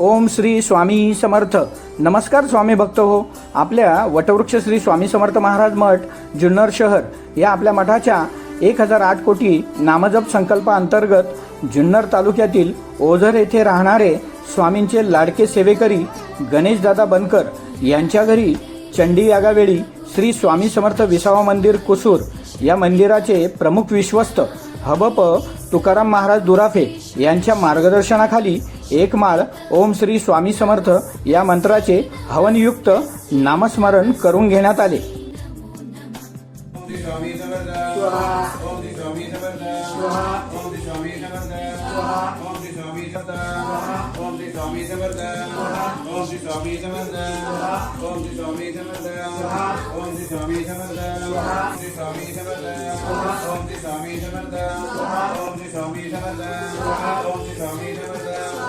ओम श्री स्वामी समर्थ. नमस्कार स्वामी भक्त हो. आपल्या वटवृक्ष श्री स्वामी समर्थ महाराज मठ जुन्नर शहर या आपल्या मठाच्या एक हजार आठ कोटी नामजप संकल्पा अंतर्गत जुन्नर तालुक्यातील ओझर येथे राहणारे स्वामींचे लाडके सेवेकरी गणेशदादा बनकर यांच्या घरी चंडी यागावेळी श्री स्वामी समर्थ विसावा मंदिर कुसूर या मंदिराचे प्रमुख विश्वस्त हबप तुकाराम महाराज दुराफे यांच्या मार्गदर्शनाखाली एक माळ ओम श्री स्वामी समर्थ या मंत्राचे हवनयुक्त नामस्मरण करून घेण्यात आले. ओम श्री स्वामी